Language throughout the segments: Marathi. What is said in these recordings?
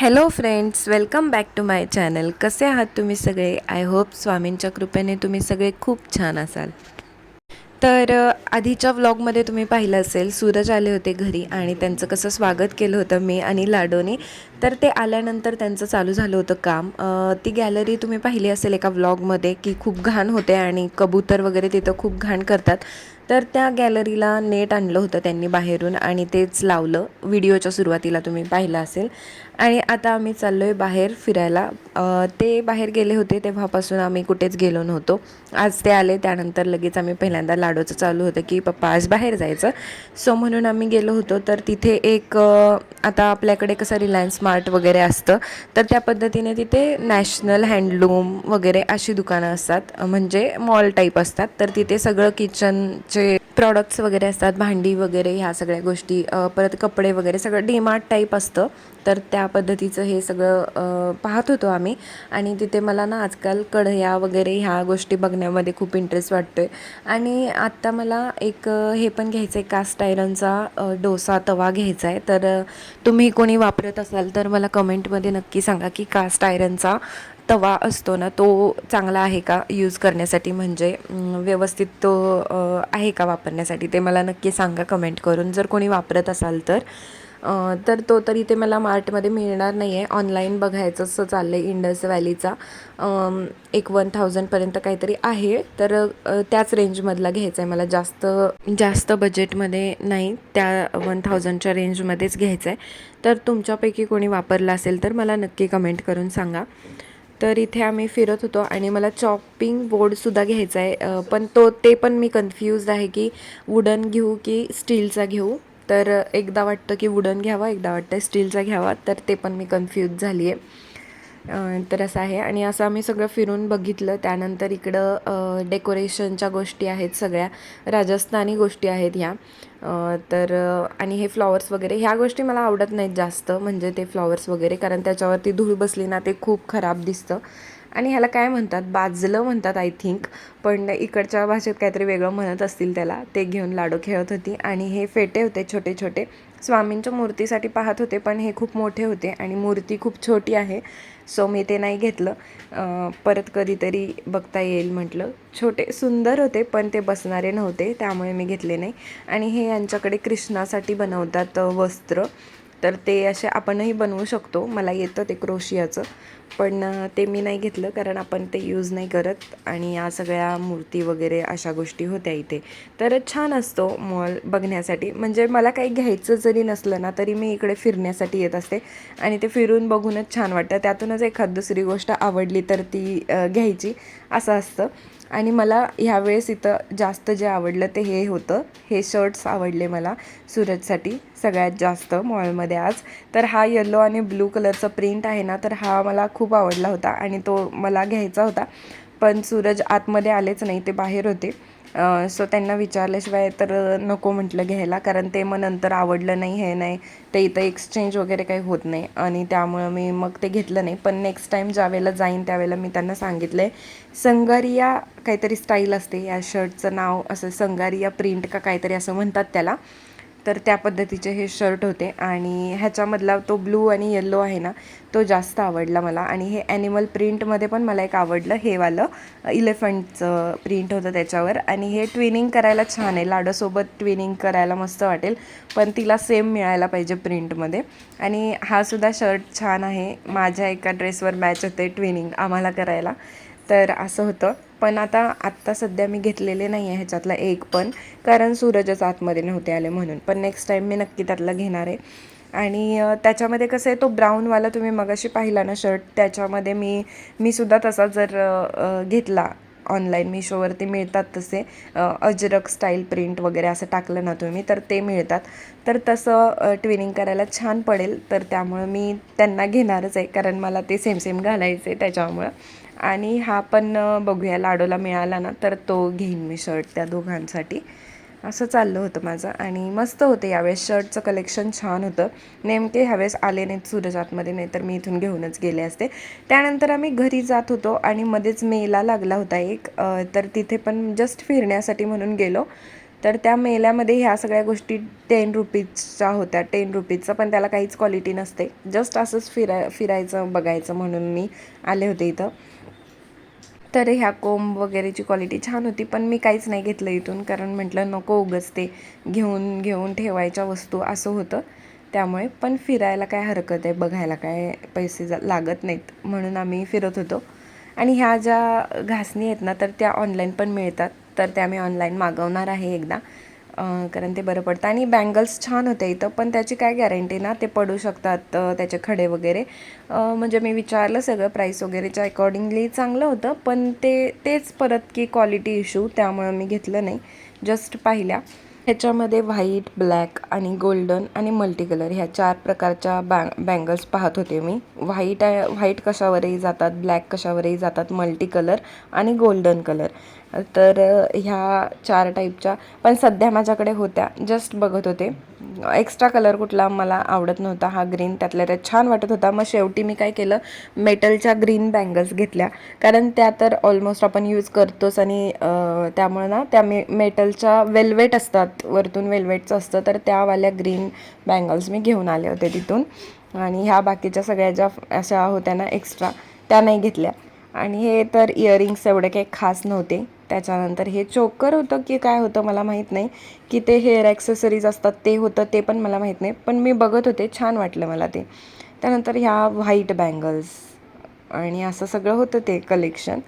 Hello friends welcome back to my channel कसे आहात तुम्ही सगळे? आय होप स्वामींच्या कृपेने तुम्ही सगळे खूप छान असाल. तर आधीच्या व्लॉगमध्ये तुम्ही पाहिलं असेल सूरज आले होते घरी आणि त्यांचं कसं स्वागत केलं होतं मी आणि लाडोनी. तर ते आल्यानंतर त्यांचं चालू झालं होतं काम. ती गॅलरी तुम्ही पाहिली असेल एका व्लॉगमध्ये की खूप घाण होते आणि कबूतर वगैरे तिथं खूप घाण करतात. तर त्या गॅलरीला नेट आणलं होतं त्यांनी बाहेरून आणि तेच लावलं. व्हिडिओच्या सुरुवातीला तुम्ही पाहिलं असेल. आणि आता आम्ही चाललो आहे बाहेर फिरायला. ते बाहेर गेले होते तेव्हापासून आम्ही कुठेच गेलो नव्हतो. आज ते आले त्यानंतर लगेच आम्ही पहिल्यांदा लाडोचं चालू होतं की पप्पा आज बाहेर जायचं. सो म्हणून आम्ही गेलो होतो. तर तिथे एक आता आपल्याकडे कसं रिलायन्स स्मार्ट वगैरे असतं तर त्या पद्धतीने तिथे नॅशनल हँडलूम वगैरे अशी दुकानं असतात. म्हणजे मॉल टाईप असतात. तर तिथे सगळं किचनचे प्रॉडक्ट्स वगैरे असतात भांडी वगैरे ह्या सगळ्या गोष्टी परत कपडे वगैरे सगळं डीमार्ट टाईप असतं. तर त्या पद्धतीचं हे सगळं पाहत होतो आम्ही. आणि तिथे मला ना आजकाल कढया वगैरे ह्या गोष्टी बघण्यामध्ये खूप इंटरेस्ट वाटतो आहे आणि आत्ता मला एक हे पण घ्यायचं आहे कास्ट आयरनचा डोसा तवा घ्यायचा आहे तर तुम्ही कोणी वापरत असाल तर मला कमेंटमध्ये नक्की सांगा की कास्ट आयरनचा तवा असतो ना तो चांगला आहे का यूज करण्यासाठी? म्हणजे व्यवस्थित तो आहे का वापरण्यासाठी? ते मला नक्की सांगा कमेंट करून. जर कोणी वापरत असाल तर तर तो तर इथे मला मार्टमध्ये मिळणार नाही आहे ऑनलाईन बघायचं असं चाललं आहे इंडस व्हॅलीचा एक वन थाउजंडपर्यंत काहीतरी आहे. तर त्याच रेंजमधला घ्यायचा आहे मला जास्त जास्त बजेटमध्ये नाही त्या वन थाउजंडच्या रेंजमध्येच घ्यायचं आहे तर तुमच्यापैकी कोणी वापरला असेल तर मला नक्की कमेंट करून सांगा. तर इथे आम्ही फिरत होतो आणि मला चॉपिंग बोर्डसुद्धा घ्यायचा आहे. पण तो ते पण मी कन्फ्यूज आहे की वुडन घेऊ की स्टीलचा घेऊ? तर एकदा वाटतं की वुडन घ्यावा एकदा वाटतं स्टीलचा घ्यावा तर ते पण मी कन्फ्यूज झाली आहे तर असं आहे. आणि असं आम्ही सगळं फिरून बघितलं. त्यानंतर इकडं डेकोरेशनच्या गोष्टी आहेत सगळ्या. राजस्थानी गोष्टी आहेत ह्या. तर आणि हे फ्लॉवर्स वगैरे ह्या गोष्टी मला आवडत नाहीत जास्त. म्हणजे ते फ्लॉवर्स वगैरे कारण त्याच्यावरती धूळ बसली ना ते खूप खराब दिसतं. आणि ह्याला काय म्हणतात? बाजलं म्हणतात आय थिंक पण इकडच्या भाषेत काहीतरी वेगळं म्हणत असतील त्याला. ते घेऊन लाडू खेळत होती. आणि हे फेटे होते छोटे छोटे. स्वामींच्या मूर्तीसाठी पाहत होते पण हे खूप मोठे होते. आणि मूर्ती खूप छोटी आहे. सो मी ते नाही घेतलं. परत कधीतरी बघता येईल म्हटलं. छोटे सुंदर होते पण ते बसणारे नव्हते त्यामुळे मी घेतले नाही. आणि हे यांच्याकडे कृष्णासाठी बनवतात वस्त्र. तर ते असे आपणही बनवू शकतो. मला येतं ते क्रोशियाचं. पण ते मी नाही घेतलं कारण आपण ते यूज नाही करत आणि या सगळ्या मूर्ती वगैरे अशा गोष्टी होत्या इथे. तर छान असतो मॉल बघण्यासाठी. म्हणजे मला काही घ्यायचं जरी नसलं ना तरी मी इकडे फिरण्यासाठी येत असते आणि ते फिरून बघूनच छान वाटतं. त्यातूनच एखाद दुसरी गोष्ट आवडली तर ती घ्यायची. असं असतं. आणि मला ह्यावेळेस इथं जास्त जे आवडलं ते हे होतं. हे शर्ट्स आवडले मला सूरजसाठी. सगळ्यात जास्त मॉलमध्ये आज. तर हा येलो आणि ब्लू कलरचा प्रिंट आहे ना तर हा मला खूप आवडला होता आणि तो मला घ्यायचा होता. पण सूरज आतमध्ये आलेच नाही ते बाहेर होते. सो त्यांना विचारल्याशिवाय तर नको म्हटलं घ्यायला कारण ते मग नंतर आवडलं नाही हे नाही. ते इथं एक्सचेंज वगैरे काही होत नाही आणि त्यामुळं मी मग ते घेतलं नाही. पण नेक्स्ट टाईम ज्यावेळेला जाईन त्यावेळेला मी त्यांना सांगितलं आहे संगारिया काहीतरी स्टाईल असते या शर्टचं नाव असं संगारिया प्रिंट का काहीतरी असं म्हणतात त्याला. तर त्या पद्धतीचे हे शर्ट होते. आणि ह्याच्यामधला तो ब्लू आणि येल्लो आहे ना तो जास्त आवडला मला. आणि हे ॲनिमल प्रिंटमध्ये पण मला एक आवडलं हे वालं इलेफंटचं प्रिंट होतं त्याच्यावर. आणि हे ट्विनिंग करायला छान आहे. लाडोसोबत ट्विनिंग करायला मस्त वाटेल. पण तिला सेम मिळायला पाहिजे प्रिंटमध्ये आणि हा सुद्धा शर्ट छान आहे. माझ्या एका ड्रेसवर मॅच होते ट्विनिंग आम्हाला करायला. तर असं होतं. पण आता आत्ता सध्या मी घेतलेले नाही आहे ह्याच्यातला एक पण कारण सूरजच आतमध्ये नव्हते आले म्हणून. पण नेक्स्ट टाईम मी नक्की त्यातला घेणार आहे. आणि त्याच्यामध्ये कसं आहे तो ब्राऊनवाला तुम्ही मगाशी पाहिला ना शर्ट त्याच्यामध्ये मी मी सुद्धा तसा जर घेतला ऑनलाईन मिशोवरती मिळतात तसे अजरक स्टाईल प्रिंट वगैरे असं टाकलं ना तुम्ही तर ते मिळतात. तर तसं ट्विनिंग करायला छान पडेल तर त्यामुळं मी त्यांना घेणारच आहे कारण मला ते सेम सेम घालायचे त्याच्यामुळं. आणि हा पण बघूया लाडोला मिळाला ना तर तो घेईन मी शर्ट त्या दोघांसाठी. असं चाललं होतं माझं आणि मस्त होतं यावेळेस. शर्टचं कलेक्शन छान होतं. नेमके ह्यावेळेस आले नाहीत सूरज आतमध्ये नाही तर मी इथून घेऊनच गेले असते. त्यानंतर आम्ही घरी जात होतो आणि मध्येच मेला लागला होता एक तर तिथे पण जस्ट फिरण्यासाठी म्हणून गेलो. तर त्या मेल्यामध्ये ह्या सगळ्या गोष्टी टेन रुपीजच्या होत्या टेन रुपीजचं पण त्याला काहीच क्वालिटी नसते. जस्ट असंच फिरा फिरायचं बघायचं म्हणून मी आले होते इथं. तर ह्या कोंब वगैरेची क्वालिटी छान होती पण मी काहीच नाही घेतलं इथून कारण म्हटलं नको उगच ते घेऊन घेऊन ठेवायच्या वस्तू असं होतं. त्यामुळे पण फिरायला काय हरकत आहे बघायला काय पैसे जा लागत नाहीत म्हणून आम्ही फिरत होतो. आणि ह्या ज्या घासणी आहेत ना तर त्या ऑनलाईन पण मिळतात. तर त्या मी ऑनलाईन मागवणार आहे एकदा. कारण ते बरं पडतं. आणि बँगल्स छान होते इथं पण त्याची काय गॅरंटी ना ते पडू शकतात त्याचे खडे वगैरे. म्हणजे मी विचारलं सगळं प्राईस वगैरेच्या अकॉर्डिंगली चांगलं होतं पण ते तेच परत की क्वालिटी इश्यू त्यामुळं मी घेतलं नाही. जस्ट पाहिल्या. ह्याच्यामध्ये व्हाईट ब्लॅक आणि गोल्डन आणि मल्टी कलर ह्या चार प्रकारच्या बॅ बँगल्स पाहत होते मी. व्हाईट आहे व्हाईट कशावरही जातात ब्लॅक कशावरही जातात मल्टी कलर आणि गोल्डन कलर तर ह्या चार टाईपच्या पण सध्या माझ्याकडे होत्या. जस्ट बघत होते. एक्स्ट्रा कलर कुठला मला आवडत नव्हता हा ग्रीन त्यातल्या त्यात छान वाटत होता. मग शेवटी मी काय केलं? मेटलच्या ग्रीन बँगल्स घेतल्या. कारण त्या तर ऑलमोस्ट आपण यूज करतोच आणि त्यामुळे ना त्या मे मेटलच्या वेल्वेट असतात. वरतून वेल्वेटचं असतं. तर त्यावाल्या ग्रीन बँगल्स मी घेऊन आले होते तिथून. आणि ह्या बाकीच्या सगळ्या ज्या अशा होत्या ना एक्स्ट्रा त्या नाही घेतल्या. आणि हे तर इयरिंग्स एवढे काही खास नव्हते. त्याच्यानंतर हे चोकर होतं की काय होतं मला माहीत नाही. की ते हेअर ॲक्सेसरीज असतात ते होतं ते पण मला माहीत नाही. पण मी बघत होते छान वाटलं मला ते. त्यानंतर ह्या व्हाईट बँगल्स आणि असं सगळं होतं ते कलेक्शन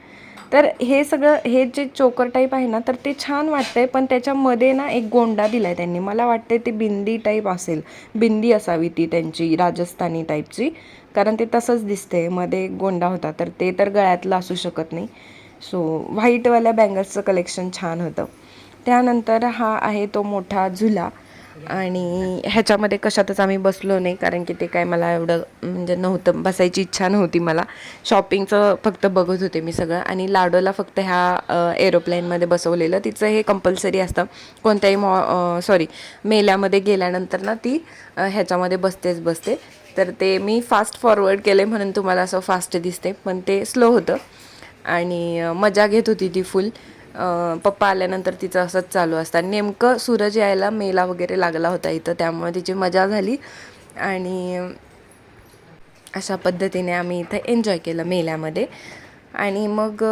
तर हे सगळं हे जे चोकर टाईप आहे ना तर ते छान वाटतंय पण त्याच्यामध्ये ना एक गोंडा दिला आहे त्यांनी. मला वाटते ते बिंदी टाईप असेल. बिंदी असावी ती त्यांची राजस्थानी टाईपची कारण ते तसंच दिसते मध्ये एक गोंडा होता तर ते तर गळ्यातलं असू शकत नाही. सो व्हाईटवाल्या बँगल्सचं कलेक्शन छान होतं. त्यानंतर हा आहे तो मोठा झुला. आणि ह्याच्यामध्ये कशातच आम्ही बसलो नाही कारण की ते काय मला एवढं म्हणजे नव्हतं बसायची इच्छा नव्हती मला. शॉपिंगचं फक्त बघत होते मी सगळं. आणि लाडोला फक्त ह्या एरोप्लेनमध्ये बसवलेलं. तिचं हे कंपल्सरी असतं. कोणत्याही मॉ सॉरी मेल्यामध्ये गेल्यानंतर ना ती ह्याच्यामध्ये बसतेच बसते. तर ते मी फास्ट फॉरवर्ड केले म्हणून तुम्हाला असं फास्ट दिसते. पण ते स्लो होतं. आणि मजा घेत होती ती फुल पप्पा आल्यानंतर तिचं असंच चालू असतं. नेमकं सूरज यायला मेला वगैरे लागला होता इथं त्यामुळे तिची मजा झाली. आणि अशा पद्धतीने आम्ही इथं एन्जॉय केलं मेल्यामध्ये. आणि मग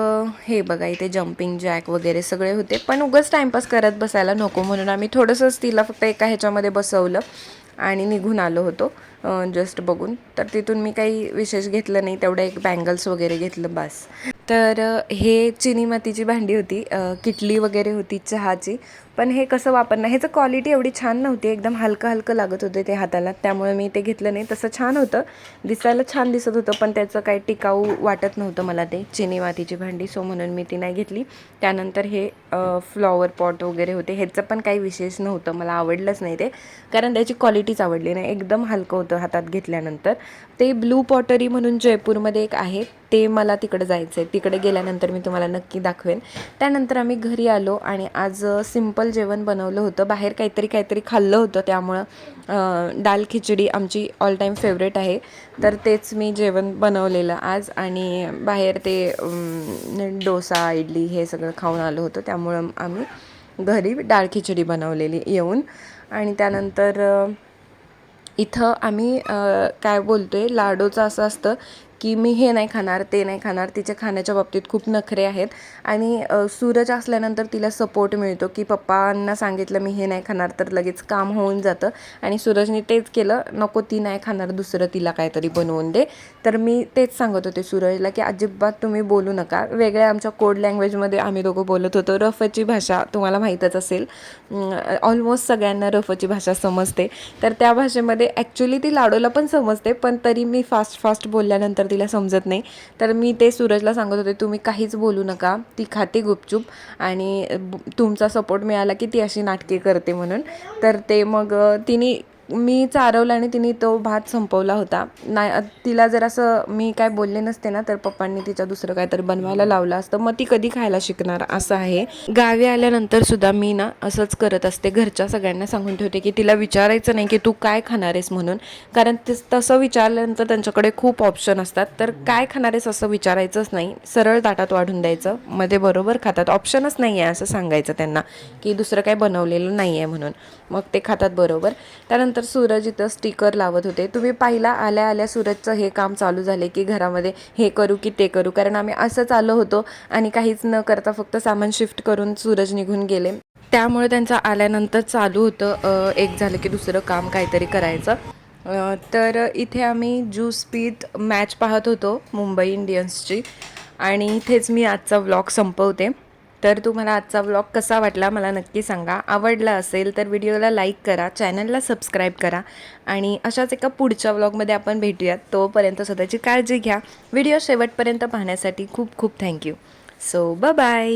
हे बघा इथे जम्पिंग जॅक वगैरे सगळे होते. पण उगाच टाईमपास करत बसायला नको म्हणून आम्ही थोडंसंच तिला फक्त एका ह्याच्यामध्ये बसवलं आणि निघून आलो होतो जस्ट बघून. तर तिथून मी काही विशेष घेतलं नाही तेवढं एक बँगल्स वगैरे घेतलं बस. तर हे चिनी मातीची भांडी होती. किटली वगैरे होती चहाची. पण हे कसं वापरणं ह्याचं क्वालिटी एवढी छान नव्हती. एकदम हलकं हलकं लागत होते ते हाताला. त्यामुळे मी ते घेतलं नाही. तसं छान होतं. दिसायला छान दिसत होतं पण त्याचं काही टिकाऊ वाटत नव्हतं मला ते. चिनी मातीची भांडी सो म्हणून मी ती नाही घेतली. त्यानंतर हे फ्लॉवर पॉट वगैरे होते. ह्याचं पण काही विशेष नव्हतं. मला आवडलंच नाही ते. कारण त्याची क्वालिटीच आवडली नाही. एकदम हलकं होतं हातात घेतल्यानंतर. ते ब्लू पॉटरी म्हणून जयपूरमध्ये एक आहे. ते मला तिकडे जायचं आहे तिकडे गेल्यानंतर मी तुम्हाला नक्की दाखवेन. त्यानंतर आम्ही घरी आलो आणि आज सिंपल जेवण बनवलं होतं. बाहेर काहीतरी काहीतरी खाल्लं होतं त्यामुळं दाल खिचडी आमची ऑल टाईम फेवरेट आहे. तर तेच मी जेवण बनवलेलं आज आणि बाहेर ते डोसा इडली हे सगळं खाऊन आलो होतं. त्यामुळं आम्ही घरी डाळ खिचडी बनवलेली येऊन. आणि त्यानंतर इथं आम्ही काय बोलतो आहे लाडोचं असं असतं की मी हे नाही खाणार ते नाही खाणार तिच्या खाण्याच्या बाबतीत खूप नखरे आहेत. आणि सूरज असल्यानंतर तिला सपोर्ट मिळतो की पप्पांना सांगितलं मी हे नाही खाणार तर लगेच काम होऊन जातं. आणि सूरजने तेच केलं नको ती नाही खाणार दुसरं तिला काहीतरी बनवून दे. तर मी तेच सांगत होते सूरजला की अजिबात तुम्ही बोलू नका. वेगळ्या आमच्या कोड लँग्वेजमध्ये आम्ही दोघं बोलत होतो. रफची भाषा तुम्हाला माहीतच असेल. ऑलमोस्ट सगळ्यांना रफची भाषा समजते. तर त्या भाषेमध्ये ॲक्च्युली ती लाडोला पण समजते पण तरी मी फास्ट फास्ट बोलल्यानंतर तिला समजत नाही. तर मी ते सूरजला सांगत होते तुम्ही काहीच बोलू नका ती खाते गुपचूप आणि तुमचा सपोर्ट मिळाला की ती अशी नाटके करते म्हणून. तर ते मग तिने मी चारवलं आणि तिने तो भात संपवला होता. नाही तिला जर असं मी काय बोलले नसते ना तर पप्पांनी तिच्या दुसरं काहीतरी बनवायला लावलं असतं. मग ती कधी खायला शिकणार? असं आहे. गावी आल्यानंतर सुद्धा मी ना असंच करत असते. घरच्या सगळ्यांना सांगून ठेवते की तिला विचारायचं नाही की तू काय खाणार आहेस म्हणून. कारण ते तसं विचारल्यानंतर त्यांच्याकडे खूप ऑप्शन असतात. तर काय खाणार आहेस असं विचारायचंच नाही. सरळ ताटात वाढून द्यायचं. मध्ये बरोबर खातात. ऑप्शनच नाही आहे असं सांगायचं त्यांना की दुसरं काय बनवलेलं नाही आहे म्हणून. मग ते खातात बरोबर. त्यानंतर तर सूरज इथं स्टिकर लावत होते. तुम्ही पाहिला आल्या आल्या सूरजचं हे काम चालू झाले की घरामध्ये हे करू की ते करू. कारण आम्ही असंच आलो होतो आणि काहीच न करता फक्त सामान शिफ्ट करून सूरज निघून गेले. त्यामुळे त्यांचं आल्यानंतर चालू होतं एक झालं की दुसरं काम काहीतरी करायचं. तर इथे आम्ही ज्यूस पीत मॅच पाहत होतो मुंबई इंडियन्सची आणि इथेच मी आजचा व्लॉग संपवते. तर तुम्हाला आजचा व्लॉग कसा वाटला मला नक्की सांगा. आवडला असेल तर व्हिडिओला लाईक करा चॅनलला सबस्क्राईब करा आणि अशाच एका पुढच्या व्लॉगमध्ये आपण भेटूयात. तोपर्यंत स्वतःची काळजी घ्या. व्हिडिओ शेवटपर्यंत पाहण्यासाठी खूप खूप थँक्यू सो बाय